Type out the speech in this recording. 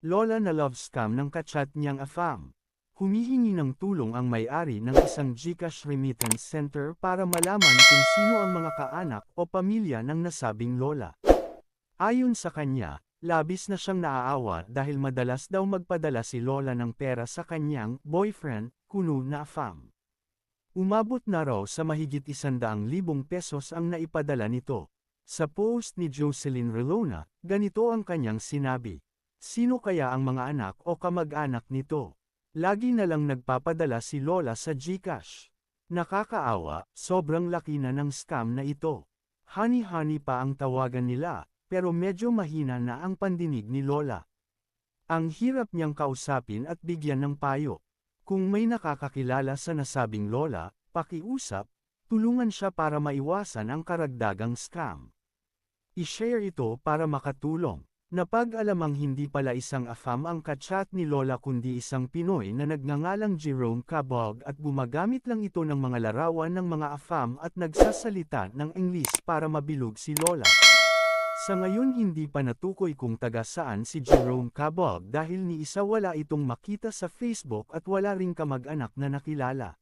Lola na love scam ng kachat niyang afam. Humihingi ng tulong ang may-ari ng isang Gcash remittance center para malaman kung sino ang mga kaanak o pamilya ng nasabing lola. Ayon sa kanya, labis na siyang naaawa dahil madalas daw magpadala si lola ng pera sa kanyang boyfriend, kuno na afam. Umabot na raw sa mahigit isandaang libong pesos ang naipadala nito. Sa post ni Jocelyn Relona, ganito ang kanyang sinabi. Sino kaya ang mga anak o kamag-anak nito? Lagi na lang nagpapadala si Lola sa Gcash. Nakakaawa, sobrang laki na ng scam na ito. Honey-honey pa ang tawagan nila, pero medyo mahina na ang pandinig ni Lola. Ang hirap niyang kausapin at bigyan ng payo. Kung may nakakakilala sa nasabing Lola, pakiusap, tulungan siya para maiwasan ang karagdagang scam. I-share ito para makatulong. Napag-alamang hindi pala isang afam ang kachat ni Lola kundi isang Pinoy na nagngangalang Jerome Cabog at gumagamit lang ito ng mga larawan ng mga afam at nagsasalita ng English para mabilog si Lola. Sa ngayon hindi pa natukoy kung taga saan si Jerome Cabog dahil ni isa wala itong makita sa Facebook at wala ring kamag-anak na nakilala.